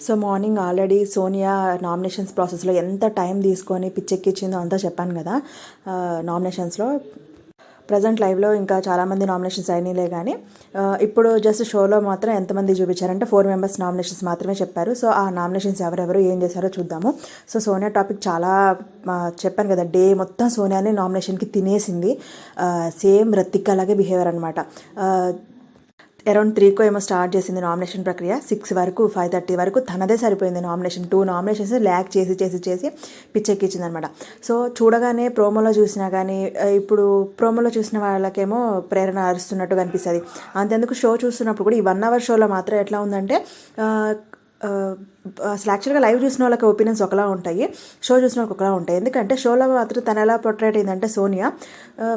So morning already Sonia nominations ప్రాసెస్లో ఎంత time తీసుకొని పిచ్చెక్కిచ్చిందో అంతా చెప్పాను కదా నామినేషన్స్లో. ప్రజెంట్ లైవ్లో ఇంకా చాలామంది నామినేషన్స్ అయినాయిలే కానీ ఇప్పుడు జస్ట్ షోలో మాత్రం ఎంతమంది చూపించారంటే ఫోర్ మెంబర్స్ నామినేషన్స్ మాత్రమే చెప్పారు. సో ఆ నామినేషన్స్ ఎవరెవరు ఏం చేశారో చూద్దాము. సో సోనియా టాపిక్ చాలా చెప్పాను కదా డే మొత్తం సోనియాని నామినేషన్కి తినేసింది. సేమ్ రతిక్ అలాగే బిహేవియర్ అనమాట అరౌండ్ త్రీకో ఏమో స్టార్ట్ చేసింది నామినేషన్ ప్రక్రియ. సిక్స్ వరకు ఫైవ్ థర్టీ వరకు తనదే సరిపోయింది నామినేషన్. టూ నామినేషన్స్ ల్యాక్ చేసి చేసి చేసి పిచ్చెక్కించింది అనమాట సో చూడగానే ప్రోమోలో చూసినా కానీ ఇప్పుడు ప్రోమోలో చూసిన వాళ్ళకేమో ప్రేరణ అరుస్తున్నట్టు కనిపిస్తుంది. అంతెందుకు షో చూస్తున్నప్పుడు కూడా ఈ వన్ అవర్ షోలో మాత్రం ఎట్లా ఉందంటే అసలు యాక్చువల్గా లైవ్ చూసిన వాళ్ళకి ఒపీనియన్స్ ఒకలా ఉంటాయి షో చూసిన వాళ్ళకి ఒకలా ఉంటాయి. ఎందుకంటే షోలో మాత్రం తను ఎలా పొట్రేట్ అయిందంటే సోనియా.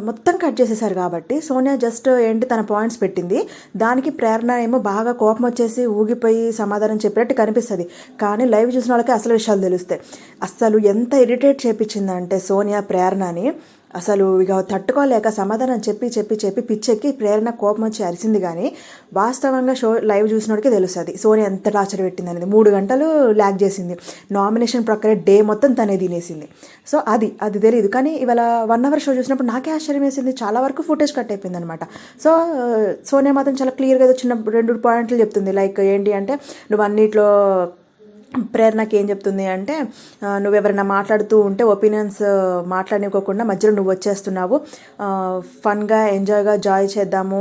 మొత్తం కట్ చేసేసారు కాబట్టి సోనియా జస్ట్ ఏంటి తన పాయింట్స్ పెట్టింది. దానికి ప్రేరణ ఏమో బాగా కోపం వచ్చేసి ఊగిపోయి సమాధానం చెప్పినట్టు కనిపిస్తుంది. కానీ లైవ్ చూసిన వాళ్ళకి అసలు విషయాలు తెలుస్తాయి. అసలు ఎంత ఇరిటేట్ చేపించిందంటే సోనియా ప్రేరణని. అసలు ఇక తట్టుకోలేక సమాధానం చెప్పి చెప్పి చెప్పి పిచ్చెక్కి ప్రేరణ కోపం వచ్చి అరిసింది కానీ వాస్తవంగా షో లైవ్ చూసినోడికి తెలుస్తుంది. సోని ఎంత టార్చర్ పెట్టింది అనేది మూడు గంటలు ల్యాగ్ చేసింది. నామినేషన్ ప్రక్రియ డే మొత్తం తనే తినేసింది. సో అది అది తెలియదు కానీ ఇవాళ వన్ అవర్ షో చూసినప్పుడు నాకే ఆశ్చర్యం వేసింది. చాలా వరకు ఫుటేజ్ కట్ అయిపోయింది అనమాట సో సోనియా మాత్రం చాలా క్లియర్గా చిన్న రెండు పాయింట్లు చెప్తుంది. లైక్ ఏంటి అంటే నువ్వు అన్నిట్లో ప్రేరణకి ఏం చెప్తుంది అంటే నువ్వు ఎవరైనా మాట్లాడుతూ ఉంటే ఒపీనియన్స్ మాట్లాడనివ్వకుండా మధ్యలో నువ్వు వచ్చేస్తున్నావు. ఫన్గా ఎంజాయ్గా జాయ్ చేద్దాము.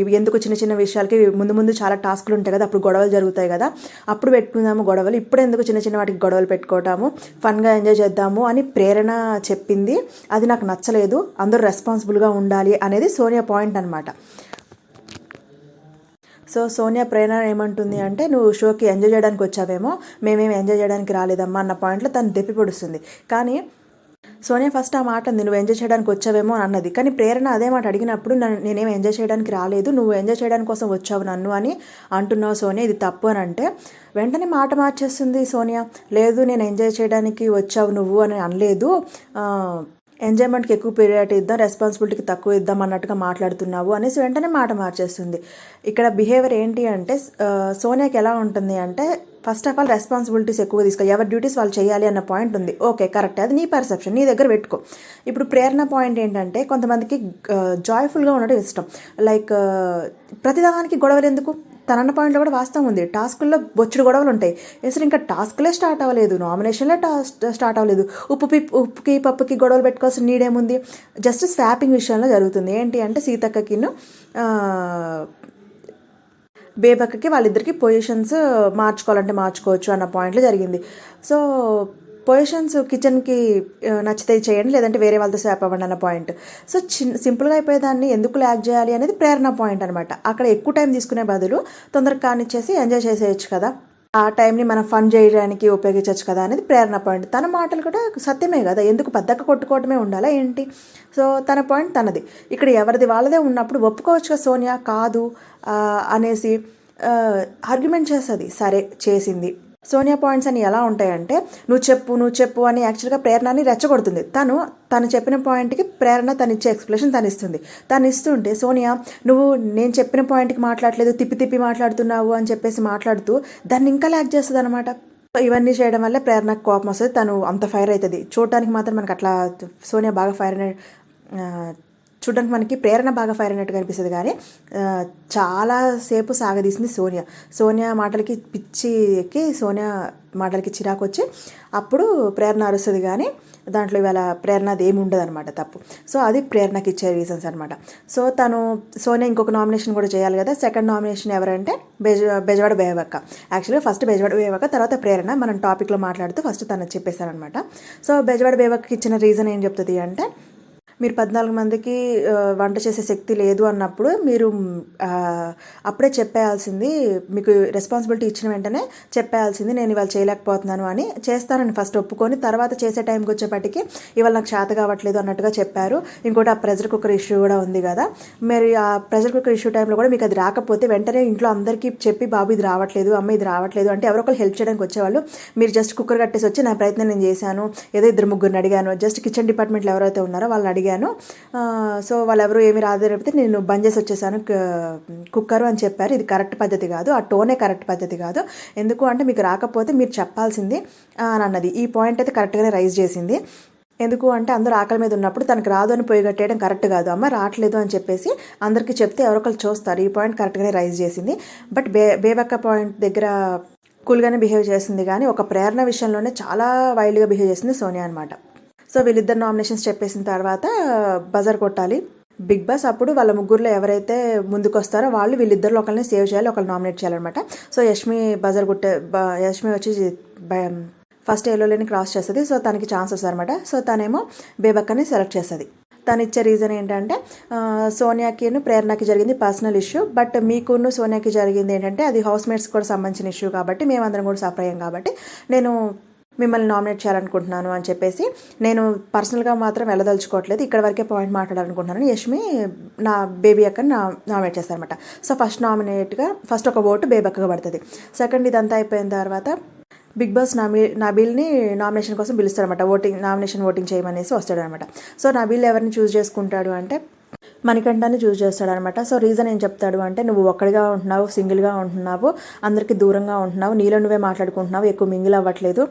ఇవి ఎందుకు చిన్న చిన్న విషయాలకి ముందు ముందు చాలా టాస్క్లు ఉంటాయి కదా అప్పుడు గొడవలు జరుగుతాయి కదా. అప్పుడు పెట్టుకుందాము గొడవలు. ఇప్పుడు ఎందుకు చిన్న చిన్న వాటికి గొడవలు పెట్టుకోవటాము? ఫన్గా ఎంజాయ్ చేద్దాము అని ప్రేరణ చెప్పింది. అది నాకు నచ్చలేదు. అందరూ రెస్పాన్సిబుల్గా ఉండాలి అనేది సోనియా పాయింట్ అనమాట సో సోనియా ప్రేరణ ఏమంటుంది అంటే నువ్వు షోకి ఎంజాయ్ చేయడానికి వచ్చావేమో మేమేం ఎంజాయ్ చేయడానికి రాలేదమ్మా అన్న పాయింట్లో తను దెప్పి పొడుస్తుంది. కానీ సోనియా ఫస్ట్ ఆ మాట అంది నువ్వు ఎంజాయ్ చేయడానికి వచ్చావేమో అన్నది. కానీ ప్రేరణ అదే మాట అడిగినప్పుడు నన్ను నేనేం ఎంజాయ్ చేయడానికి రాలేదు నువ్వు ఎంజాయ్ చేయడానికి కోసం వచ్చావు నన్ను అని అంటున్నావు సోనియా. ఇది తప్పు అని అంటే వెంటనే మాట మార్చేస్తుంది సోనియా. లేదు నేను ఎంజాయ్ చేయడానికి వచ్చావు నువ్వు అని అనలేదు. ఎంజాయ్మెంట్కి ఎక్కువ పీరియడ్ ఇద్దాం రెస్పాన్సిబిలిటీకి తక్కువ ఇద్దాం అన్నట్టుగా మాట్లాడుతున్నావు అనేసి వెంటనే మాట మార్చేస్తుంది. ఇక్కడ బిహేవియర్ ఏంటి అంటే సోనియాకి ఎలా ఉంటుంది అంటే ఫస్ట్ ఆఫ్ ఆల్ రెస్పాన్సిబిలిటీస్ ఎక్కువ తీసుకో ఎవరి డ్యూటీస్ వాళ్ళు చేయాలి అన్న పాయింట్ ఉంది. ఓకే కరెక్ట్ అది నీ పర్సెప్షన్ నీ దగ్గర పెట్టుకో. ఇప్పుడు ప్రేరణ పాయింట్ ఏంటంటే కొంతమందికి జాయ్ఫుల్గా ఉండడం ఇష్టం. లైక్ ప్రతిదానికి గొడవలు ఎందుకు? తనన్న పాయింట్లో కూడా వాస్తవం ఉంది. టాస్కుల్లో బొచ్చుడు గొడవలు ఉంటాయి. అసలు ఇంకా టాస్క్లే స్టార్ట్ అవ్వలేదు. నామినేషన్లే టాస్ స్టార్ట్ అవ్వలేదు. ఉప్పు ఉప్పుకి పప్పుకి గొడవలు పెట్టుకోవాల్సిన నీడేముంది? జస్ట్ స్వాపింగ్ విషయంలో జరుగుతుంది. ఏంటి అంటే సీతక్కకిను బేబక్కకి వాళ్ళిద్దరికి పొజిషన్స్ మార్చుకోవాలంటే మార్చుకోవచ్చు అన్న పాయింట్లో జరిగింది. సో పొజిషన్స్ కిచెన్కి నచ్చితే చేయండి లేదంటే వేరే వాళ్ళతో స్వాప్ అవ్వండి అన్న పాయింట్. సో చిన్న సింపుల్గా అయిపోయేదాన్ని ఎందుకు ల్యాక్ చేయాలి అనేది ప్రేరణ పాయింట్ అనమాట అక్కడ ఎక్కువ టైం తీసుకునే బదులు తొందరగా కానిచ్చేసి ఎంజాయ్ చేసేయచ్చు కదా. ఆ టైంని మనం ఫన్ చేయడానికి ఉపయోగించవచ్చు కదా అనేది ప్రేరణ పాయింట్. తన మాటలు కూడా సత్యమే కదా. ఎందుకు పెద్దక కొట్టుకోవటమే ఉండాలా ఏంటి? సో తన పాయింట్ తనది. ఇక్కడ ఎవరిది వాళ్ళదే ఉన్నప్పుడు ఒప్పుకోవచ్చు కదా సోనియా కాదు అనేసి ఆర్గ్యుమెంట్ చేస్తుంది. సరే చేసింది. సోనియా పాయింట్స్ అని ఎలా ఉంటాయంటే నువ్వు చెప్పు నువ్వు చెప్పు అని యాక్చువల్గా ప్రేరణని రెచ్చగొడుతుంది. తను తను చెప్పిన పాయింట్కి ప్రేరణ తను ఇచ్చే ఎక్స్ప్రెషన్ తను ఇస్తుంది తను ఇస్తుంటే సోనియా నువ్వు నేను చెప్పిన పాయింట్కి మాట్లాడలేదు తిప్పి తిప్పి మాట్లాడుతున్నావు అని చెప్పేసి మాట్లాడుతూ దాన్ని ఇంకా ల్యాక్ చేస్తుంది అనమాట ఇవన్నీ చేయడం వల్ల ప్రేరణకు కోపం వస్తుంది తను అంత ఫైర్ అవుతుంది. చూడటానికి మాత్రం మనకు అట్లా సోనియా బాగా ఫైర్ అనే చూడడానికి మనకి ప్రేరణ బాగా ఫైర్ అయినట్టు కనిపిస్తుంది కానీ చాలాసేపు సాగదీసింది సోనియా. సోనియా మాటలకి పిచ్చి ఎక్కి సోనియా మాటలకి చిరాకు వచ్చి అప్పుడు ప్రేరణ అరుస్తుంది కానీ దాంట్లో ఇవాళ ప్రేరణది ఏమి ఉండదు అనమాట తప్పు. సో అది ప్రేరణకి ఇచ్చే రీజన్స్ అనమాట సో తను సోనియా ఇంకొక నామినేషన్ కూడా చేయాలి కదా. సెకండ్ నామినేషన్ ఎవరంటే బెజ బెజవాడ బేవక్క. యాక్చువల్గా ఫస్ట్ బెజవాడ బేవక్క తర్వాత ప్రేరణ. మనం టాపిక్లో మాట్లాడుతూ ఫస్ట్ తను చెప్పేశారనమాట సో బెజవాడ బేవక్కకి ఇచ్చిన రీజన్ ఏం చెప్తుంది అంటే మీరు పద్నాలుగు మందికి వంట చేసే శక్తి లేదు అన్నప్పుడు మీరు అప్పుడే చెప్పేయాల్సింది మీకు రెస్పాన్సిబిలిటీ ఇచ్చిన వెంటనే చెప్పేయాల్సింది నేను ఇవాళ చేయలేకపోతున్నాను అని చేస్తానని ఫస్ట్ ఒప్పుకొని తర్వాత చేసే టైంకి వచ్చేపటికి ఇవాళ నాకు చేత కావట్లేదు అన్నట్టుగా చెప్పారు. ఇంకోటి ఆ ప్రెజర్ కుక్కర్ ఇష్యూ కూడా ఉంది కదా. మరి ఆ ప్రెజర్ కుక్కర్ ఇష్యూ టైంలో కూడా మీకు అది రాకపోతే వెంటనే ఇంట్లో అందరికీ చెప్పి బాబు ఇది రావట్లేదు అమ్మ ఇది రావట్లేదు అంటే ఎవరో ఒకరు హెల్ప్ చేయడానికి వచ్చేవాళ్ళు. మీరు జస్ట్ కుక్కర్ కట్టేసి వచ్చి నా ప్రయత్నం నేను చేశాను ఏదో ఇద్దరు ముగ్గురిని అడిగాను జస్ట్ కిచెన్ డిపార్ట్మెంట్లో ఎవరైతే ఉన్నారో వాళ్ళని అడిగాను అడిగాను సో వాళ్ళెవరు ఏమి రాదు అని చెప్తే నేను బంద్ చేసి వచ్చేసాను కుక్కర్ కుక్కరు అని చెప్పారు. ఇది కరెక్ట్ పద్ధతి కాదు. ఆ టోనే కరెక్ట్ పద్ధతి కాదు. ఎందుకు అంటే మీకు రాకపోతే మీరు చెప్పాల్సింది అని అన్నది. ఈ పాయింట్ అయితే కరెక్ట్గానే రైజ్ చేసింది. ఎందుకు అంటే అందరూ ఆకలి మీద ఉన్నప్పుడు తనకు రాదు అని పొయ్యి కట్టేయడం కరెక్ట్ కాదు. అమ్మ రావట్లేదు అని చెప్పేసి అందరికీ చెప్తే ఎవరొకరు చూస్తారు. ఈ పాయింట్ కరెక్ట్గానే రైజ్ చేసింది. బట్ బే బేబక్క పాయింట్ దగ్గర కూల్గానే బిహేవ్ చేసింది కానీ ఒక ప్రేరణ విషయంలోనే చాలా వైల్డ్గా బిహేవ్ చేసింది సోనియా అనమాట సో వీళ్ళిద్దరు నామినేషన్స్ చెప్పేసిన తర్వాత బజర్ కొట్టాలి. బిగ్ బాస్ అప్పుడు వాళ్ళ ముగ్గురులో ఎవరైతే ముందుకు వస్తారో వాళ్ళు వీళ్ళిద్దరు ఒకరిని సేవ్ చేయాలి ఒకరిని నామినేట్ చేయాలన్నమాట. సో యష్మి బజర్ కొట్టే యష్మి వచ్చి ఫస్ట్ ఎల్లోలేని క్రాస్ చేస్తుంది. సో తనకి ఛాన్స్ వస్తుంది అనమాట సో తనేమో బేబక్కని సెలెక్ట్ చేస్తుంది. తను ఇచ్చే రీజన్ ఏంటంటే సోనియాకిను ప్రేరణకి జరిగింది పర్సనల్ ఇష్యూ. బట్ మీకును సోనియాకి జరిగింది ఏంటంటే అది హౌస్ మేట్స్ కూడా సంబంధించిన ఇష్యూ కాబట్టి మేమందరం కూడా సఫర్ అయ్యాం కాబట్టి నేను మిమ్మల్ని నామినేట్ చేయాలనుకుంటున్నాను అని చెప్పేసి నేను పర్సనల్గా మాత్రం వెళ్ళదలుచుకోవట్లేదు. ఇక్కడ వరకే పాయింట్ మాట్లాడాలనుకుంటున్నాను. యష్మి నా బేబీ అక్కని నా నామినేట్ చేస్తారనమాట సో ఫస్ట్ నామినేట్గా ఫస్ట్ ఒక ఓటు బేబీ అక్కగా పడుతుంది. సెకండ్ ఇదంతా అయిపోయిన తర్వాత బిగ్ బాస్ నబీ నబీల్ని నామినేషన్ కోసం పిలుస్తాడనమాట ఓటింగ్ నామినేషన్ ఓటింగ్ చేయమనేసి వస్తాడనమాట సో నబీల్ ఎవరిని చూస్ చేసుకుంటాడు అంటే మణికంఠాన్ని చూస్ చేస్తాడనమాట సో రీజన్ ఏం చెప్తాడు అంటే నువ్వు ఒక్కడిగా ఉంటున్నావు సింగిల్గా ఉంటున్నావు అందరికీ దూరంగా ఉంటున్నావు నీలో నువ్వే మాట్లాడుకుంటున్నావు ఎక్కువ మింగిల్ అవ్వట్లేదు.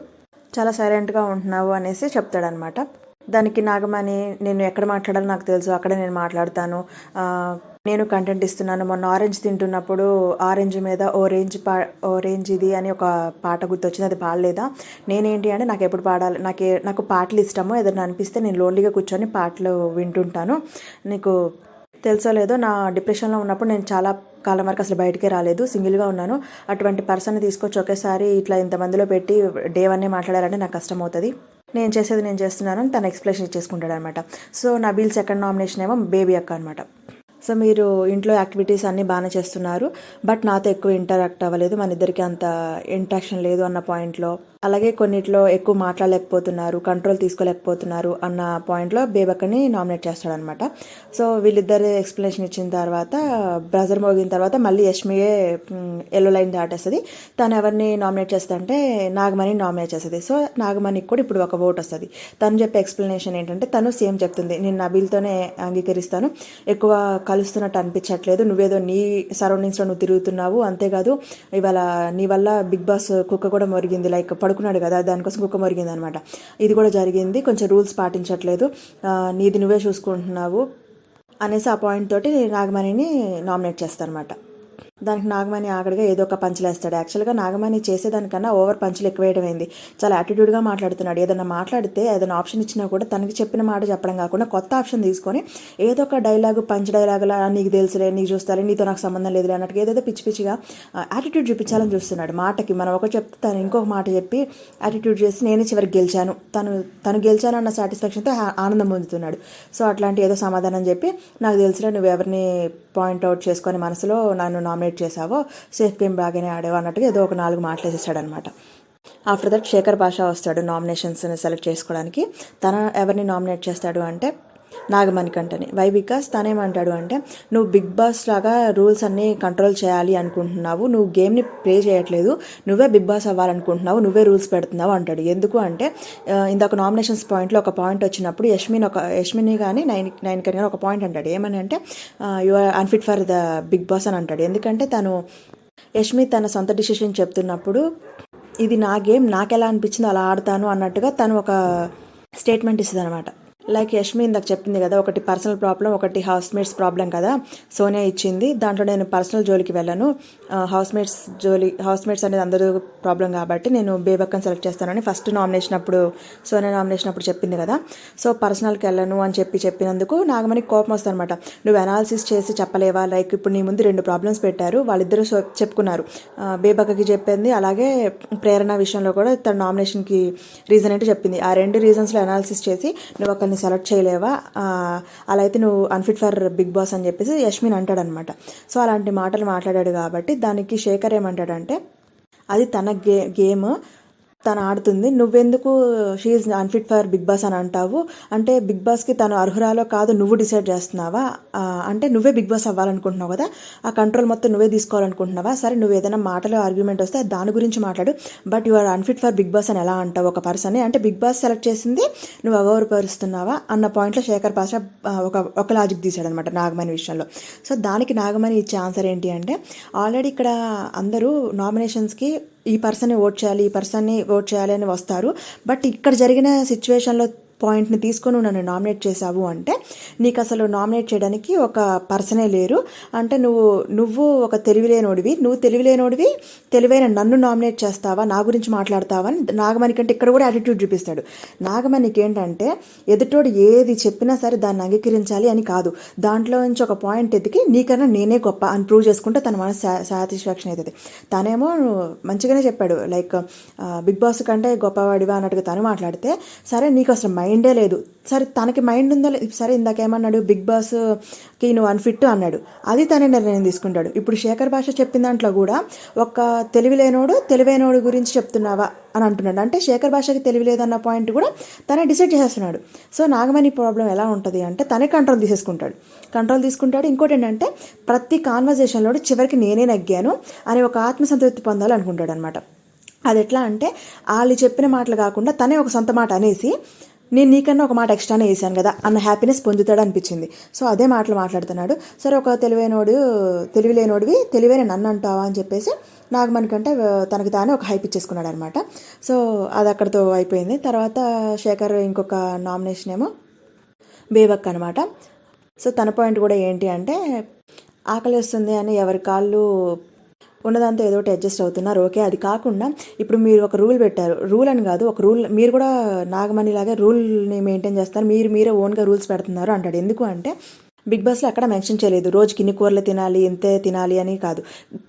చాలా సైలెంట్గా ఉంటున్నావు అనేసి చెప్తాడనమాట. దానికి నాగమణి నేను ఎక్కడ మాట్లాడాలో నాకు తెలుసు అక్కడే నేను మాట్లాడతాను. నేను కంటెంట్ ఇస్తున్నాను. మొన్న ఆరెంజ్ తింటున్నప్పుడు ఆరెంజ్ మీద ఓరేంజ్ పా ఓరేంజ్ ఇది అని ఒక పాట గుర్తొచ్చింది. అది పాడలేదా? నేనేంటి అంటే నాకు ఎప్పుడు పాడాలి నాకు నాకు పాటలు ఇష్టము ఏదైనా అనిపిస్తే నేను లోన్లీగా కూర్చొని పాటలు వింటుంటాను. నీకు తెలుసో లేదో నా డిప్రెషన్లో ఉన్నప్పుడు నేను చాలా కాలం వరకు అసలు బయటికే రాలేదు. సింగిల్గా ఉన్నాను. అటువంటి పర్సన్ తీసుకొచ్చి ఒకేసారి ఇట్లా ఇంతమందిలో పెట్టి డే వన్నే మాట్లాడాలంటే నాకు కష్టం అవుతుంది నేను చేసేది నేను చేస్తున్నాను. అని తను ఎక్స్ప్లెనేషన్ ఇచ్చేసుకుంటాడు అనమాట సో నబీల్ సెకండ్ నామినేషన్ ఏమో బేబీ అక్క అనమాట. సో మీరు ఇంట్లో యాక్టివిటీస్ అన్నీ బాగానే చేస్తున్నారు. బట్ నాతో ఎక్కువ ఇంటరాక్ట్ అవ్వలేదు. మన ఇద్దరికి అంత ఇంట్రాక్షన్ లేదు అన్న పాయింట్లో. అలాగే కొన్నిట్లో ఎక్కువ మాట్లాడలేకపోతున్నారు కంట్రోల్ తీసుకోలేకపోతున్నారు అన్న పాయింట్లో బేబక్కని నామినేట్ చేస్తాడనమాట సో వీళ్ళిద్దరు ఎక్స్ప్లెనేషన్ ఇచ్చిన తర్వాత బ్రజర్ మోగిన తర్వాత మళ్ళీ యష్మియే ఎల్లో లైన్ దాటేస్తుంది. తను ఎవరిని నామినేట్ చేస్తుంది అంటే నాగమణి నామినేట్ చేస్తుంది. సో నాగమణికి కూడా ఇప్పుడు ఒక ఓట్ వస్తుంది. తను చెప్పే ఎక్స్ప్లెనేషన్ ఏంటంటే తను సేమ్ చెప్తుంది. నేను నబీల్తోనే అంగీకరిస్తాను. ఎక్కువ కలుస్తున్నట్టు అనిపించట్లేదు. నువ్వేదో నీ సరౌండింగ్స్లో నువ్వు తిరుగుతున్నావు. అంతేకాదు ఇవాళ నీ వల్ల బిగ్ బాస్ కుక్క కూడా మొరిగింది. లైక్ పడుకున్నాడు కదా దానికోసం కుక్క మొరిగింది అనమాట ఇది కూడా జరిగింది. కొంచెం రూల్స్ పాటించట్లేదు. నీది నువ్వే చూసుకుంటున్నావు అనేసి ఆ పాయింట్ తోటి నాగమణిని నామినేట్ చేస్తారనమాట. దానికి నాగమణి ఆగడిగా ఏదో ఒక పంచలేస్తాడు యాక్చువల్గా నాగమణి చేసేదానికన్నా ఓవర్ పంచులు ఎక్కువేయడం అయింది చాలా యాటిట్యూడ్గా మాట్లాడుతున్నాడు. ఏదైనా మాట్లాడితే ఏదైనా ఆప్షన్ ఇచ్చినా కూడా తనకి చెప్పిన మాట చెప్పడం కాకుండా కొత్త ఆప్షన్ తీసుకొని ఏదో ఒక డైలాగ్ పంచ్ డైలాగులా నీకు తెలుసులే నీకు చూస్తాలే నీతో నాకు సంబంధం లేదులే అన్నట్టు ఏదేదో పిచ్చి పిచ్చిగా యాటిట్యూడ్ చూపించాలని చూస్తున్నాడు. మాటకి మనం ఒక చెప్తే తను ఇంకొక మాట చెప్పి యాటిట్యూడ్ చేసి నేనే చివరికి గెలిచాను. తను తను గెలిచాను అన్న సాటిస్ఫాక్షన్తో ఆనందం పొందుతున్నాడు. సో అట్లాంటి ఏదో సమాధానం చెప్పి నాకు తెలుసులే నువ్వు ఎవరిని పాయింట్ అవుట్ చేసుకొని మనసులో నన్ను నామినేట్ చేసావో సేఫ్ గేమ్ బాగానే ఆడావు అన్నట్టుగా ఏదో ఒక నాలుగు మాటలు ఆఫ్టర్ దట్ శేఖర్ భాష వస్తాడు నామినేషన్స్ని సెలెక్ట్ చేసుకోవడానికి. తన ఎవరిని నామినేట్ చేస్తాడు అంటే నాగమణికంటని వై బికాస్ తనేమంటాడు అంటే నువ్వు బిగ్ బాస్ లాగా రూల్స్ అన్నీ కంట్రోల్ చేయాలి అనుకుంటున్నావు నువ్వు గేమ్ని ప్లే చేయట్లేదు నువ్వే బిగ్ బాస్ అవ్వాలనుకుంటున్నావు నువ్వే రూల్స్ పెడుతున్నావు అంటాడు. ఎందుకు అంటే ఇందాక నామినేషన్స్ పాయింట్లో ఒక పాయింట్ వచ్చినప్పుడు యష్మిన్ ఒక యష్మిని కానీ నైన్ నైన్ కానీ ఒక పాయింట్ అంటాడు. ఏమని అంటే you are unfit for the Bigg Boss అని అంటాడు. ఎందుకంటే తను యష్మి తన సొంత డిసిషన్ చెప్తున్నప్పుడు ఇది నా గేమ్ నాకు ఎలా అనిపించిందో అలా ఆడతాను అన్నట్టుగా తను ఒక స్టేట్మెంట్ ఇస్తుంది అనమాట లైక్ యష్మి ఇందాక చెప్పింది కదా ఒకటి పర్సనల్ ప్రాబ్లం ఒకటి హౌస్మేట్స్ ప్రాబ్లం కదా. సోనియా ఇచ్చింది. దాంట్లో నేను పర్సనల్ జోలికి వెళ్ళను. హౌస్మేట్స్ జోలి హౌస్మేట్స్ అనేది అందరూ ప్రాబ్లం కాబట్టి నేను బేబక్కని సెలెక్ట్ చేస్తానని ఫస్ట్ నామినేషన్ అప్పుడు సోనియా నామినేషన్ అప్పుడు చెప్పింది కదా. సో పర్సనల్కి వెళ్ళను అని చెప్పి చెప్పినందుకు నాగమణికి కోపం వస్తుంది అనమాట నువ్వు అనాలిసిస్ చేసి చెప్పలేవా? లైక్ ఇప్పుడు నీ ముందు రెండు ప్రాబ్లమ్స్ పెట్టారు. వాళ్ళిద్దరూ చెప్పుకున్నారు. బేబక్కకి చెప్పింది. అలాగే ప్రేరణ విషయంలో కూడా తన నామినేషన్కి రీజన్ ఏంటో చెప్పింది. ఆ రెండు రీజన్స్లో అనాలిసిస్ చేసి నువ్వు ఒక ఒకరిని సెలెక్ట్ చేయలేవా? అలా అయితే నువ్వు అన్ఫిట్ ఫర్ బిగ్ బాస్ అని చెప్పేసి యష్మిన్ అంటాడనమాట. సో అలాంటి మాటలు మాట్లాడాడు కాబట్టి దానికి శేఖర్ ఏమంటాడంటే అది తన గే గేమ్ తను ఆడుతుంది. నువ్వెందుకు she unfit for Bigg Boss అని అంటావు? అంటే బిగ్ బాస్కి తను అర్హురాలో కాదు నువ్వు డిసైడ్ చేస్తున్నావా? అంటే నువ్వే బిగ్ బాస్ అవ్వాలనుకుంటున్నావు కదా? ఆ కంట్రోల్ మొత్తం నువ్వే తీసుకోవాలనుకుంటున్నావా? సరే నువ్వు ఏదైనా మాటలో ఆర్గ్యుమెంట్ వస్తే దాని గురించి మాట్లాడు. But you are unfit for Bigg Boss అని ఎలా అంటావు ఒక పర్సన్ అంటే బిగ్ బాస్ సెలెక్ట్ చేసింది నువ్వు అగౌరవపరుస్తున్నావా? అన్న పాయింట్లో శేఖర్ పాషా ఒక ఒక లాజిక్ తీశాడనమాట నాగమణి విషయంలో. సో దానికి నాగమణి ఇచ్చే ఆన్సర్ ఏంటి అంటే ఆల్రెడీ ఇక్కడ అందరూ నామినేషన్స్కి ఈ పర్సన్ని ఓట్ చేయాలి ఈ పర్సన్ని ఓట్ చేయాలి అని వస్తారు. బట్ ఇక్కడ జరిగిన సిచ్యువేషన్లో పాయింట్ని తీసుకొని నన్ను నామినేట్ చేసావు అంటే నీకు అసలు నామినేట్ చేయడానికి ఒక పర్సనే లేరు. అంటే నువ్వు నువ్వు ఒక తెలివిలేనోడివి నువ్వు తెలివిలేనోడివి తెలివైన నన్ను నామినేట్ చేస్తావా నా గురించి మాట్లాడతావా అని నాగమణి కంటే ఇక్కడ కూడా యాటిట్యూడ్ చూపిస్తాడు. నాగమణికి ఏంటంటే ఎదుటోడు ఏది చెప్పినా సరే దాన్ని అంగీకరించాలి అని కాదు. దాంట్లో నుంచి ఒక పాయింట్ ఎదికి నీకన్నా నేనే గొప్ప అని ప్రూవ్ చేసుకుంటే తన మనసు సాటిస్ఫాక్షన్ అవుతుంది. తనేమో మంచిగానే చెప్పాడు. లైక్ బిగ్ బాస్ కంటే గొప్పవాడివా అన్నట్టుగా తను మాట్లాడితే సరే నీకు అసలు మైండ్ లేదు. సరే తనకి మైండ్ ఉందో లేదు? సరే ఇందాక ఏమన్నాడు బిగ్ బాస్కి నువ్వు అన్ఫిట్ అన్నాడు. అది తనే నిర్ణయం తీసుకుంటాడు. ఇప్పుడు శేఖర్ భాష చెప్పిన దాంట్లో కూడా ఒక తెలివిలేనోడు తెలివైనోడు గురించి చెప్తున్నావా అని అంటున్నాడు. అంటే శేఖర్ భాషకి తెలివి లేదన్న పాయింట్ కూడా తనే డిసైడ్ చేసేస్తున్నాడు. సో నాగమణి ప్రాబ్లం ఎలా ఉంటుంది అంటే తనే కంట్రోల్ తీసేసుకుంటాడు. కంట్రోల్ తీసుకుంటాడు. ఇంకోటి ఏంటంటే ప్రతి కాన్వర్జేషన్లో చివరికి నేనే నగ్గాను అని ఒక ఆత్మసంతృప్తి పొందాలనుకుంటాడు అనమాట అది ఎట్లా అంటే వాళ్ళు చెప్పిన మాటలు కాకుండా తనే ఒక సొంత మాట అనేసి నేను నీకన్నా ఒక మాట ఎక్స్ట్రానే వేసాను కదా అన్న హ్యాపీనెస్ పొందుతాడు అనిపించింది సో అదే మాటలు మాట్లాడుతున్నాడు. సరే ఒక తెలివైనోడు తెలివిలేనోడివి తెలివైన నన్ను అంటావా అని చెప్పేసి నాగమణి కంటే తనకి తానే ఒక హైప్ ఇచ్చేసుకున్నాడు అనమాట సో అది అక్కడితో అయిపోయింది. తర్వాత శేఖర్ ఇంకొక నామినేషన్ ఏమో బేబక్ అనమాట. సో తన పాయింట్ కూడా ఏంటి అంటే ఆకలి వస్తుంది అని ఎవరి కాళ్ళు ఉన్నదంతా ఏదో ఒకటి అడ్జస్ట్ అవుతున్నారు. ఓకే అది కాకుండా ఇప్పుడు మీరు ఒక రూల్ పెట్టారు. రూల్ అని కాదు ఒక రూల్ మీరు కూడా నాగమణి లాగా రూల్ని మెయింటైన్ చేస్తారు. మీరు మీరే ఓన్గా రూల్స్ పెడుతున్నారు అంటాడు. ఎందుకు అంటే బిగ్ బాస్లో అక్కడ మెన్షన్ చేయలేదు. రోజుకి ఇన్ని కూరలు తినాలి ఇంతే తినాలి అని కాదు.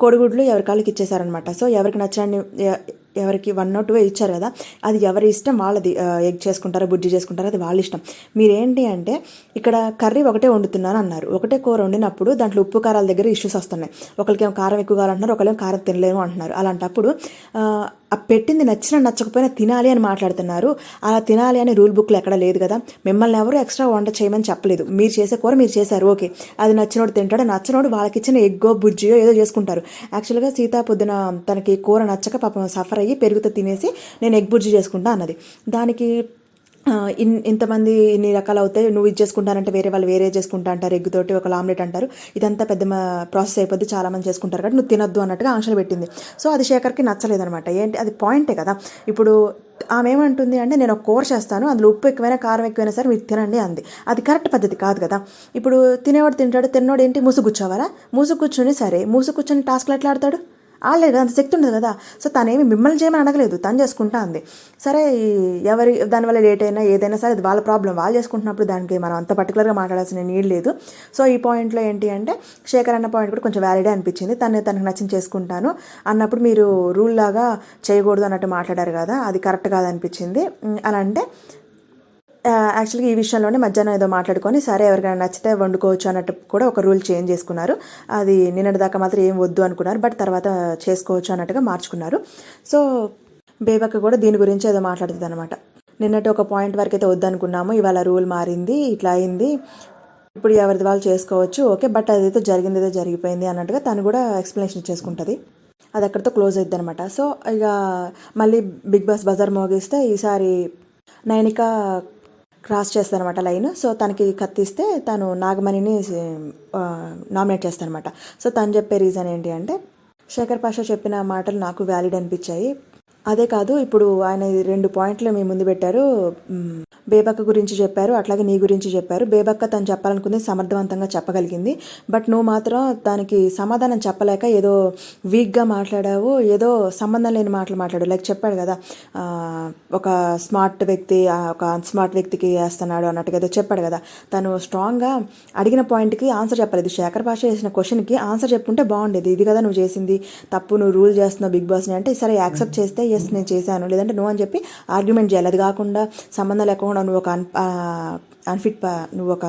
కోడిగుడ్లు ఎవరి కాళ్ళకి ఇచ్చేసారనమాట సో ఎవరికి నచ్చని ఎవరికి వన్ నాట్ టూ ఇచ్చారు కదా అది ఎవరి ఇష్టం వాళ్ళది ఎగ్ చేసుకుంటారో బుజ్జి చేసుకుంటారో అది వాళ్ళ ఇష్టం. మీరేంటి అంటే ఇక్కడ కర్రీ ఒకటే వండుతున్నాను అన్నారు. ఒకటే కూర వండినప్పుడు దాంట్లో ఉప్పు కారాల దగ్గర ఇష్యూస్ వస్తున్నాయి. ఒకరికేమో కారం ఎక్కువ కావాలంటున్నారు ఒకరికేమో కారం తినలేము అంటున్నారు. అలాంటప్పుడు ఆ, పెట్టింది నచ్చినా నచ్చకపోయినా తినాలి అని మాట్లాడుతున్నారు. అలా తినాలి అనే రూల్ బుక్లో ఎక్కడ లేదు కదా. మిమ్మల్ని ఎవరు ఎక్స్ట్రా వంట చేయమని చెప్పలేదు. మీరు చేసే కూర మీరు చేశారు ఓకే. అది నచ్చినోడు తింటాడు నచ్చినోడు వాళ్ళకి ఇచ్చిన ఎగ్గో బుజ్జియో ఏదో చేసుకుంటారు. యాక్చువల్గా సీతా పొద్దున తనకి కూర నచ్చక పాపం సఫర్ అయ్యి పెరుగుతో తినేసి నేను ఎగ్ బుజ్జి చేసుకుంటా అన్నది. దానికి ఇన్ ఇంతమంది ఇన్ని రకాలు అవుతాయి నువ్వు ఇది చేసుకుంటానంటే వేరే వాళ్ళు వేరే చేసుకుంటా అంటారు ఎగ్గుతోటి ఒక ఆమ్లెట్ అంటారు. ఇదంతా పెద్ద ప్రాసెస్ అయిపోద్ది చాలామంది చేసుకుంటారు కాబట్టి నువ్వు తినొద్దు అన్నట్టుగా ఆంక్షలు పెట్టింది. సో అది శేఖర్కి నచ్చలేదనమాట ఏంటి అది పాయింటే కదా. ఇప్పుడు ఆమె ఏమంటుంది అంటే నేను ఒక కూర చేస్తాను అందులో ఉప్పు ఎక్కువైనా కారం ఎక్కువైనా సరే మీరు తినండి అంది. అది కరెక్ట్ పద్ధతి కాదు కదా. ఇప్పుడు తినేవాడు తింటాడు తిన్నోడు ఏంటి మూసు కూర్చోవాలా? కూర్చొని సరే మూసు కూర్చొని టాస్క్లు ఎట్లా ఆడతాడు? ఆడలేదు అంత శక్తి ఉండదు కదా. సో తనేమి మిమ్మల్ని చేయమని అడగలేదు తను చేసుకుంటా అంది. సరే ఎవరి దానివల్ల లేట్ అయినా ఏదైనా సరే అది వాళ్ళ ప్రాబ్లం వాళ్ళు చేసుకుంటున్నప్పుడు దానికి మనం అంత పర్టికులర్గా మాట్లాడాల్సిన నీడ్ లేదు. సో ఈ పాయింట్లో ఏంటి అంటే శేఖర్ అన్న పాయింట్ కూడా కొంచెం వ్యాలిడే అనిపించింది. తను తనకు నచ్చింది చేసుకుంటాను. అన్నప్పుడు మీరు రూల్ లాగా చేయకూడదు అన్నట్టు మాట్లాడారు కదా అది కరెక్ట్ కాదనిపించింది. అలా అంటే యాక్చువల్గా ఈ విషయంలోనే మధ్యాహ్నం ఏదో మాట్లాడుకొని సరే ఎవరికైనా నచ్చితే వండుకోవచ్చు అన్నట్టు కూడా ఒక రూల్ చేంజ్ చేసుకున్నారు. అది నిన్నటి దాకా మాత్రం ఏం వద్దు అనుకున్నారు బట్ తర్వాత చేసుకోవచ్చు అన్నట్టుగా మార్చుకున్నారు. సో బేబక్క కూడా దీని గురించి ఏదో మాట్లాడుతుంది అనమాట నిన్నటి ఒక పాయింట్ వరకు అయితే వద్దనుకున్నాము ఇవాళ రూల్ మారింది ఇట్లా అయింది ఇప్పుడు ఎవరిది వాళ్ళు చేసుకోవచ్చు ఓకే బట్ అదైతే జరిగింది ఏదో జరిగిపోయింది అన్నట్టుగా తను కూడా ఎక్స్ప్లెనేషన్ చేసుకుంటుంది. అది అక్కడితో క్లోజ్ అవుతుంది అనమాట సో ఇక మళ్ళీ బిగ్ బాస్ బజార్ మోగిస్తే ఈసారి నైనిక క్రాస్ చేస్తానమాట లైన్. సో తనకి కత్తిస్తే తను నాగమణిని నామినేట్ చేస్తానమాట సో తను చెప్పే రీజన్ ఏంటి అంటే శేఖర్ పాషా చెప్పిన మాటలు నాకు వ్యాలిడ్ అనిపించాయి. అదే కాదు ఇప్పుడు ఆయన రెండు పాయింట్లు మీ ముందు పెట్టారు. బేబక్క గురించి చెప్పారు అట్లాగే నీ గురించి చెప్పారు. బేబక్క తను చెప్పాలనుకుంది సమర్థవంతంగా చెప్పగలిగింది. బట్ నువ్వు మాత్రం దానికి సమాధానం చెప్పలేక ఏదో వీక్గా మాట్లాడావు ఏదో సంబంధం లేని మాటలు మాట్లాడు లైక్ చెప్పాడు కదా ఒక స్మార్ట్ వ్యక్తి ఒక అన్స్మార్ట్ వ్యక్తికి వేస్తున్నాడు అన్నట్టుగా ఏదో చెప్పాడు కదా. తను స్ట్రాంగ్గా అడిగిన పాయింట్కి ఆన్సర్ చెప్పలేదు. శేఖర్ భాష చేసిన క్వశ్చన్కి ఆన్సర్ చెప్పుంటే బాగుండేది. ఇది కదా నువ్వు చేసింది తప్పు నువ్వు రూల్ చేస్తున్నావు బిగ్ బాస్ని అంటే సరే యాక్సెప్ట్ చేస్తే ఎస్ నేను చేశాను. లేదంటే నువ్వు అని చెప్పి ఆర్గ్యుమెంట్ చేయాలి. అది కాకుండా సంబంధం లేకుండా నువ్వు ఒక అన్ఫిట్ పా నువ్వు ఒక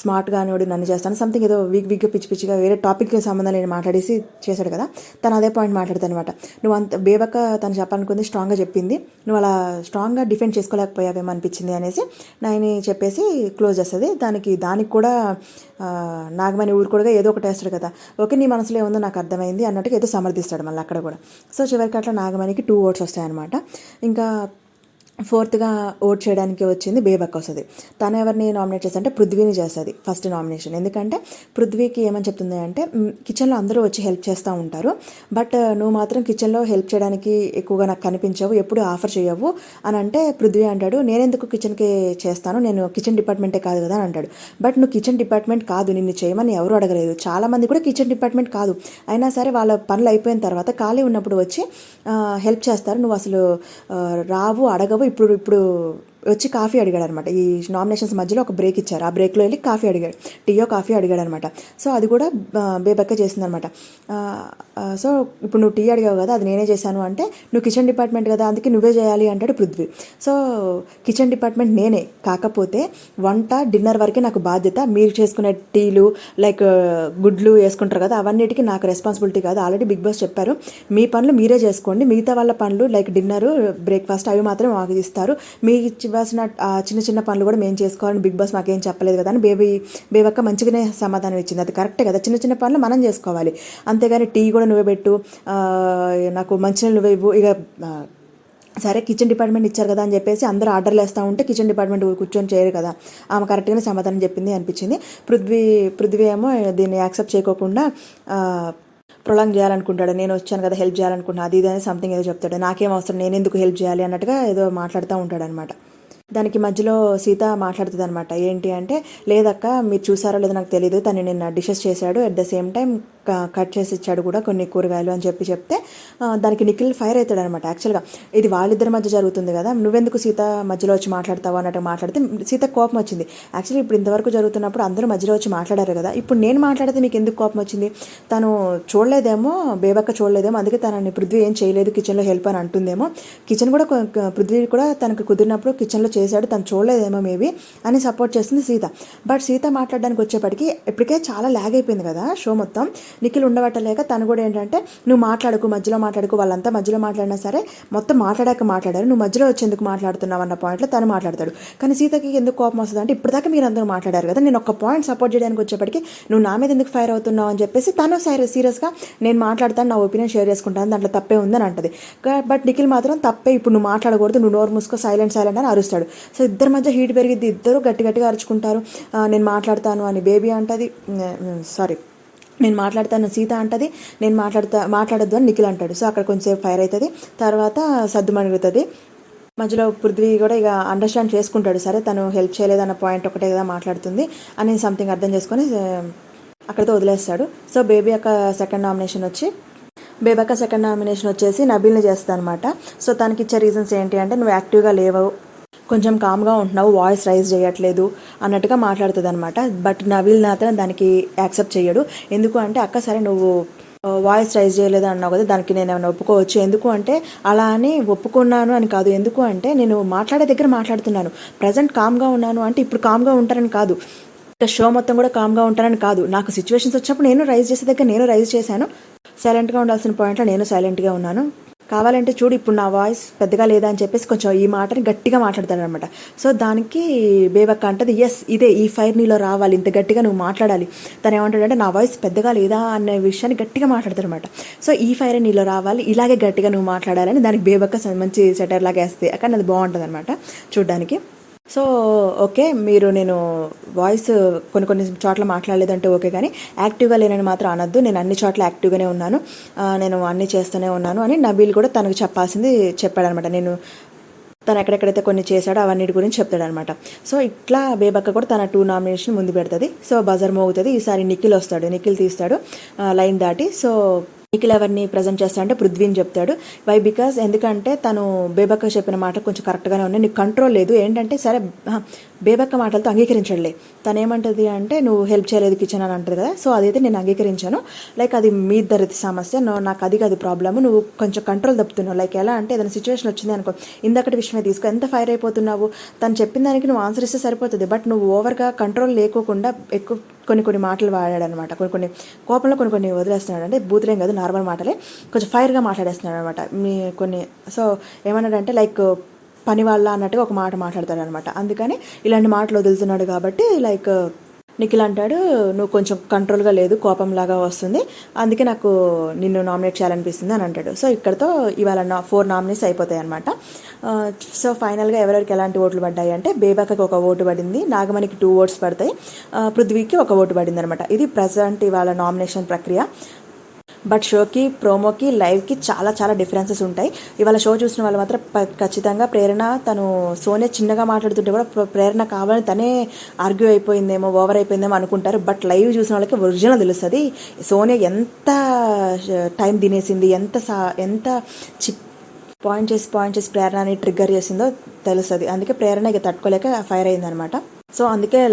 స్మార్ట్ గానివాడు నన్ను చేస్తాను సంథింగ్ ఏదో వీక్ వీక్గా పిచ్చి పిచ్చిగా వేరే టాపిక్కి సంబంధం లేని మాట్లాడేసి చేశాడు కదా. తను అదే పాయింట్ మాట్లాడతాను అనమాట నువ్వు అంత బేబక్క తను చెప్పాలనుకుంది స్ట్రాంగ్గా చెప్పింది. నువ్వు అలా స్ట్రాంగ్గా డిఫెండ్ చేసుకోలేకపోయావేమో అనిపించింది అనేసి నాయని చెప్పేసి క్లోజ్ చేస్తుంది. దానికి దానికి కూడా నాగమణి ఊరు కూడా ఏదో ఒకటి వేస్తాడు కదా. ఓకే నీ మనసులో ఏముందో నాకు అర్థమైంది అన్నట్టుగా ఏదో సమర్థిస్తాడు మళ్ళీ అక్కడ కూడా. సో చివరికి అట్లా నాగమణికి టూ ఓట్స్ వస్తాయన్నమాట. ఇంకా ఫోర్త్గా ఓట్ చేయడానికి వచ్చింది బేబక్ వస్తుంది. తను ఎవరిని నామినేట్ చేస్తా పృథ్వీని చేస్తుంది ఫస్ట్ నామినేషన్. ఎందుకంటే పృథ్వీకి ఏమని చెప్తుంది అంటే కిచెన్లో అందరూ వచ్చి హెల్ప్ చేస్తూ ఉంటారు. బట్ నువ్వు మాత్రం కిచెన్లో హెల్ప్ చేయడానికి ఎక్కువగా నాకు కనిపించవు ఎప్పుడు ఆఫర్ చేయవు అని అంటే పృథ్వీ అంటాడు నేనెందుకు కిచెన్కి చేస్తాను? నేను కిచెన్ డిపార్ట్మెంటే కాదు కదా అని అంటాడు. బట్ నువ్వు కిచెన్ డిపార్ట్మెంట్ కాదు నిన్ను చేయమని ఎవరు అడగలేదు. చాలామంది కూడా కిచెన్ డిపార్ట్మెంట్ కాదు. అయినా సరే వాళ్ళ పనులు అయిపోయిన తర్వాత ఖాళీ ఉన్నప్పుడు వచ్చి హెల్ప్ చేస్తారు. నువ్వు అసలు రావు అడగవు ఇప్పుడు ఇప్పుడు వచ్చి కాఫీ అడిగాడు అనమాట ఈ నామినేషన్స్ మధ్యలో ఒక బ్రేక్ ఇచ్చారు. ఆ బ్రేక్లో వెళ్ళి కాఫీ అడిగాడు. టీయో కాఫీ అడిగాడు అనమాట సో అది కూడా బేబక్క చేసిందనమాట. సో ఇప్పుడు నువ్వు టీ అడిగావు కదా అది నేనే చేశాను అంటే నువ్వు కిచెన్ డిపార్ట్మెంట్ కదా అందుకే నువ్వే చేయాలి అంటాడు పృథ్వీ. సో కిచెన్ డిపార్ట్మెంట్ నేనే. కాకపోతే వంట డిన్నర్ వరకే నాకు బాధ్యత. మీరు చేసుకునే టీలు లైక్ గుడ్లు వేసుకుంటారు కదా అవన్నిటికీ నాకు రెస్పాన్సిబిలిటీ కాదు. ఆల్రెడీ బిగ్ బాస్ చెప్పారు మీ పనులు మీరే చేసుకోండి. మిగతా వాళ్ళ పనులు లైక్ డిన్నర్ బ్రేక్ఫాస్ట్ అవి మాత్రం మాకు ఇస్తారు. మీకు ఇవ్వాల్సిన చిన్న చిన్న పనులు కూడా మేము చేసుకోవాలని బిగ్ బాస్ మాకేం చెప్పలేదు కదా అని బేబీ బేబక్క మంచిగానే సమాధానం ఇచ్చింది. అది కరెక్టే కదా. చిన్న చిన్న పనులు మనం చేసుకోవాలి. అంతేగాని టీ కూడా నువ్వే పెట్టు. నాకు మంచినీళ్ళు నువ్వే ఇవ్వు. ఇక సరే కిచెన్ డిపార్ట్మెంట్ ఇచ్చారు కదా అని చెప్పేసి అందరూ ఆర్డర్లు వేస్తూ ఉంటే కిచెన్ డిపార్ట్మెంట్ కూర్చొని చేయరు కదా. ఆమె కరెక్ట్గానే సమాధానం చెప్పింది అనిపించింది. పృథ్వీ పృథ్వీ ఏమో దీన్ని యాక్సెప్ట్ చేయకోకుండా ప్రొలాంగ్ చేయాలనుకుంటాడు. నేను వచ్చాను కదా హెల్ప్ చేయాలనుకుంటున్నా. అది ఇది అని సంథింగ్ ఏదో చెప్తాడు. నాకేం అవసరం నేను ఎందుకు హెల్ప్ చేయాలి అన్నట్టుగా ఏదో మాట్లాడుతూ ఉంటాడు అనమాట దానికి మధ్యలో సీత మాట్లాడుతుంది అనమాట ఏంటి అంటే లేదక్క మీరు చూసారో లేదో నాకు తెలియదు తను నిన్న డిషెస్ చేశాడు at the same time cut చేసి ఇచ్చాడు కూడా కొన్ని కూరగాయలు అని చెప్పి చెప్తే దానికి నిఖిల్ ఫైర్ అవుతాడు అనమాట యాక్చువల్గా. ఇది వాళ్ళిద్దరి మధ్య జరుగుతుంది కదా నువ్వెందుకు సీత మధ్యలో వచ్చి మాట్లాడతావు అన్నట్టు మాట్లాడితే సీత కోపం వచ్చింది. యాక్చువల్లీ ఇప్పుడు ఇంతవరకు జరుగుతున్నప్పుడు అందరూ మధ్యలో వచ్చి మాట్లాడారు కదా ఇప్పుడు నేను మాట్లాడితే మీకు ఎందుకు కోపం వచ్చింది? తను చూడలేదేమో బేబక్క చూడలేదేమో అందుకే తనని పృథ్వీ ఏం చేయలేదు కిచెన్లో హెల్ప్ అని అంటుందేమో. కిచెన్ కూడా పృథ్వీ కూడా తనకు కుదిరినప్పుడు కిచెన్లో చేశాడు తను చూడలేదేమో మేబీ అని సపోర్ట్ చేస్తుంది సీత. బట్ సీత మాట్లాడడానికి వచ్చేప్పటికి ఇప్పటికే చాలా లాగ్ అయిపోయింది కదా షో మొత్తం. నిఖిల్ ఉండబట్టలేక తను కూడా ఏంటంటే నువ్వు మాట్లాడుకు మధ్యలో మాట్లాడుకు వాళ్ళంతా మధ్యలో మాట్లాడినా సరే మొత్తం మాట్లాడాక మాట్లాడారు నువ్వు మధ్యలో వచ్చేందుకు మాట్లాడుతున్నావు అన్న పాయింట్లో తను మాట్లాడతాడు. కానీ సీతకి ఎందుకు కోపం వస్తుంది అంటే ఇప్పటిదాకా మీరు అందరూ మాట్లాడారు కదా నేను ఒక పాయింట్ సపోర్ట్ చేయడానికి వచ్చేప్పటికి నువ్వు నా మీద ఎందుకు ఫైర్ అవుతున్నావు అని చెప్పేసి తను సరే సీరియస్గా నేను మాట్లాడతాను నా ఒపీనియన్ షేర్ చేసుకుంటాను దాంట్లో తప్పే ఉందని అంటది. బట్ నిఖిల్ మాత్రం తప్పే ఇప్పుడు నువ్వు మాట్లాడకూడదు నువ్వు నోరు మూసుకో సైలెంట్ సైలెంట్ అని అరుస్తాడు. సో ఇద్దరి మధ్య హీట్ పెరిగిద్ది. ఇద్దరు గట్టి గట్టిగా అరుచుకుంటారు. నేను మాట్లాడతాను అని బేబీ అంటది. సారీ. నేను మాట్లాడతాను సీత అంటది. నేను మాట్లాడతా మాట్లాడద్దు అని నిఖిల్ అంటాడు. సో అక్కడ కొంచెంసేపు ఫైర్ అవుతుంది తర్వాత సద్దు మణిగుతుంది మధ్యలో పృథ్వీ కూడా ఇక అండర్స్టాండ్ చేసుకుంటాడు. సరే తను హెల్ప్ చేయలేదన్న పాయింట్ ఒకటే కదా మాట్లాడుతుంది అని సంథింగ్ అర్థం చేసుకొని అక్కడితో వదిలేస్తాడు. సో బేబీ యొక్క సెకండ్ నామినేషన్ వచ్చి బేబక్క సెకండ్ నామినేషన్ వచ్చేసి నబీల్ని చేస్తా అనమాట సో తనకి ఇచ్చే రీజన్స్ ఏంటి అంటే నువ్వు యాక్టివ్గా లేవు కొంచెం కామ్గా ఉంటున్నావు వాయిస్ రైజ్ చేయట్లేదు అన్నట్టుగా మాట్లాడుతుంది అనమాట బట్ నవీల్ మాత్రం దానికి యాక్సెప్ట్ చేయడు. ఎందుకు అంటే అక్క సరే నువ్వు వాయిస్ రైజ్ చేయలేదు అన్నావు కదా దానికి నేను ఏమైనా ఒప్పుకోవచ్చు? ఎందుకు అంటే అలా అని ఒప్పుకున్నాను అని కాదు. ఎందుకు అంటే నేను మాట్లాడే దగ్గర మాట్లాడుతున్నాను. ప్రజెంట్ కామ్గా ఉన్నాను అంటే ఇప్పుడు కామ్గా ఉంటారని కాదు. ఇంకా షో మొత్తం కూడా కామ్గా ఉంటానని కాదు. నాకు సిచ్యువేషన్స్ వచ్చినప్పుడు నేను రైజ్ చేసే దగ్గర నేను రైజ్ చేశాను. సైలెంట్గా ఉండాల్సిన పాయింట్లో నేను సైలెంట్గా ఉన్నాను. కావాలంటే చూడు ఇప్పుడు నా వాయిస్ పెద్దగా లేదా అని చెప్పేసి కొంచెం ఈ మాటని గట్టిగా మాట్లాడతాడనమాట సో దానికి బేబక్క అంటది ఎస్ ఇదే ఈ ఫైర్ నీలో రావాలి ఇంత గట్టిగా నువ్వు మాట్లాడాలి. తను ఏమంటాడంటే నా వాయిస్ పెద్దగా లేదా అనే విషయాన్ని గట్టిగా మాట్లాడతాడనమాట సో ఈ ఫైర్ నీలో రావాలి ఇలాగే గట్టిగా నువ్వు మాట్లాడాలని దానికి బేబక్క మంచి సెటర్ లాగా వేస్తే కానీ అది బాగుంటుంది అనమాట చూడ్డానికి. సో ఓకే మీరు నేను వాయిస్ కొన్ని కొన్ని చోట్ల మాట్లాడలేదంటే ఓకే కానీ యాక్టివ్గా లేనని మాత్రం అనొద్దు. నేను అన్ని చోట్ల యాక్టివ్గానే ఉన్నాను. నేను అన్నీ చేస్తూనే ఉన్నాను అని నబీల్ కూడా తనకు చెప్పాల్సింది చెప్పాడనమాట. నేను తను ఎక్కడెక్కడైతే కొన్ని చేశాడో అవన్నిటి గురించి చెప్తాడనమాట. సో ఇట్లా బేబక్క కూడా తన టూ నామినేషన్ ముందు పెడుతుంది. సో బజర్ మోగుతుంది. ఈసారి నిఖిల్ వస్తాడు. నిఖిల్ తీస్తాడు. లైన్ దాటి. సో నిఖిల్ అవన్నీ ప్రజెంట్ చేస్తా అంటే పృథ్వీని చెప్తాడు. వై బికాస్ ఎందుకంటే తను బేబక్క చెప్పిన మాట కొంచెం కరెక్ట్గానే ఉన్నాయి. నీకు కంట్రోల్ లేదు. ఏంటంటే సరే బేబక్క మాటలతో అంగీకరించడలే. తను ఏమంటుంది అంటే నువ్వు హెల్ప్ చేయలేదు కిచెన్ అని అంటుంది కదా. సో అదైతే నేను అంగీకరించాను. లైక్ అది మీ ఇద్దరిది సమస్య. నాకు అది కాదు ప్రాబ్లమ్. నువ్వు కొంచెం కంట్రోల్ తప్పుతున్నావు లైక్ ఎలా అంటే ఏదైనా సిచ్యువేషన్ వచ్చింది అనుకో ఇందకటి విషయమే తీసుకో. ఎంత ఫైర్ అయిపోతున్నావు? తను చెప్పిన దానికి నువ్వు ఆన్సర్ ఇస్తే సరిపోతుంది. బట్ నువ్వు ఓవర్గా కంట్రోల్ లేకోకుండా ఎక్కువ కొన్ని కొన్ని మాటలు వాడాడు అనమాట కొన్ని కొన్ని కోపంలో కొన్ని కొన్ని వదిలేస్తున్నాడు. అంటే బూతులేం కాదు నార్మల్ మాటలే. కొంచెం ఫైర్గా మాట్లాడేస్తున్నాడు అనమాట. మీ కొన్ని సో ఏమన్నాడంటే లైక్ పని వాళ్ళ అన్నట్టుగా ఒక మాట మాట్లాడతాడు అనమాట అందుకని ఇలాంటి మాటలు వదులుతున్నాడు కాబట్టి లైక్ నిఖిల్ అంటాడు నువ్వు కొంచెం కంట్రోల్గా లేదు కోపంలాగా వస్తుంది. అందుకే నాకు నిన్ను నామినేట్ చేయాలనిపిస్తుంది అని అంటాడు. సో ఇక్కడతో ఇవాళ నా ఫోర్ నామినేస్ అయిపోతాయి అనమాట సో ఫైనల్గా ఎవరెవరికి ఎలాంటి ఓట్లు పడ్డాయి అంటే బేబాకకి ఒక ఓటు పడింది నాగమణికి టూ ఓట్స్ పడతాయి పృథ్వీకి ఒక ఓటు పడింది అనమాట ఇది ప్రజెంట్ ఇవాళ నామినేషన్ ప్రక్రియ. బట్ షోకి ప్రోమోకి లైవ్కి చాలా చాలా డిఫరెన్సెస్ ఉంటాయి. ఇవాళ షో చూసిన వాళ్ళు మాత్రం ప- ఖచ్చితంగా ప్రేరణ తను సోనియా చిన్నగా మాట్లాడుతుంటే కూడా ప్రేరణ కావాలని తనే ఆర్గ్యూ అయిపోయిందేమో ఓవర్ అయిపోయిందేమో అనుకుంటారు. బట్ లైవ్ చూసిన వాళ్ళకి ఒరిజినల్ తెలుస్తుంది. సోనియా ఎంత టైం తినేసింది ఎంత సా ఎంత చి పాయింట్ చేసి పాయింట్ చేసి ప్రేరణని ట్రిగ్గర్ చేసిందో తెలుస్తుంది. అందుకే ప్రేరణ ఇక తట్టుకోలేక ఫైర్ అయిందనమాట. సో అందుకే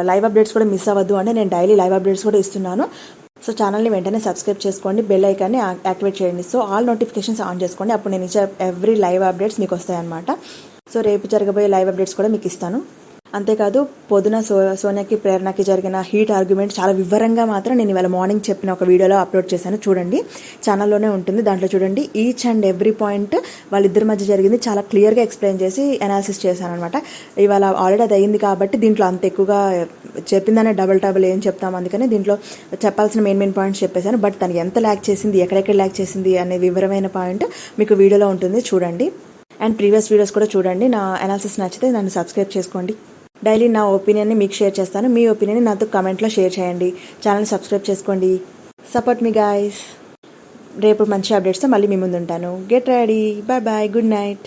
లైవ్ అప్డేట్స్ కూడా మిస్ అవ్వద్దు అంటే నేను డైలీ లైవ్ అప్డేట్స్ కూడా ఇస్తున్నాను. సో ఛానల్ని వెంటనే సబ్స్క్రైబ్ చేసుకోండి బెల్ ఐకాన్ని యాక్టివేట్ చేయండి. సో ఆల్ నోటిఫికేషన్స్ ఆన్ చేసుకోండి అప్పుడు నేను ఇచ్చే ఎవ్రీ లైవ్ అప్డేట్స్ మీకు వస్తాయన్నమాట. సో రేపు జరగబోయే లైవ్ అప్డేట్స్ కూడా మీకు ఇస్తాను. అంతేకాదు పొద్దున సో సోనియాకి ప్రేరణకి జరిగిన హీట్ ఆర్గ్యుమెంట్ చాలా వివరంగా మాత్రం నేను ఇవాళ మార్నింగ్ చెప్పిన ఒక వీడియోలో అప్లోడ్ చేశాను. చూడండి. ఛానల్లోనే ఉంటుంది. దాంట్లో చూడండి. ఈచ్ అండ్ ఎవ్రీ పాయింట్ వాళ్ళిద్దరి మధ్య జరిగింది. చాలా క్లియర్గా ఎక్స్ప్లెయిన్ చేసి అనాలిసిస్ చేశాను అనమాట ఇవాళ ఆల్రెడీ అది అయింది కాబట్టి దీంట్లో అంత ఎక్కువగా చెప్పిందనే డబుల్ డబుల్ ఏం చెప్తాం అందుకని దీంట్లో చెప్పాల్సిన మెయిన్ మెయిన్ పాయింట్స్ చెప్పేశాను. బట్ తను ఎంత ల్యాక్ చేసింది ఎక్కడెక్కడ ల్యాక్ చేసింది అనే వివరమైన పాయింట్ మీకు వీడియోలో ఉంటుంది. చూడండి. అండ్ ప్రీవియస్ వీడియోస్ కూడా చూడండి. నా అనాలిసిస్ నచ్చితే నన్ను సబ్స్క్రైబ్ చేసుకోండి. డైలీ నా ఒపీనియన్ని మీకు షేర్ చేస్తాను. మీ ఒపీనియన్ నాతో కమెంట్లో షేర్ చేయండి. ఛానల్ సబ్స్క్రైబ్ చేసుకోండి. సపోర్ట్ మీ గాయస్. రేపు మంచి అప్డేట్స్తో మళ్ళీ మీ ముందు ఉంటాను get ready. Bye bye. Good night.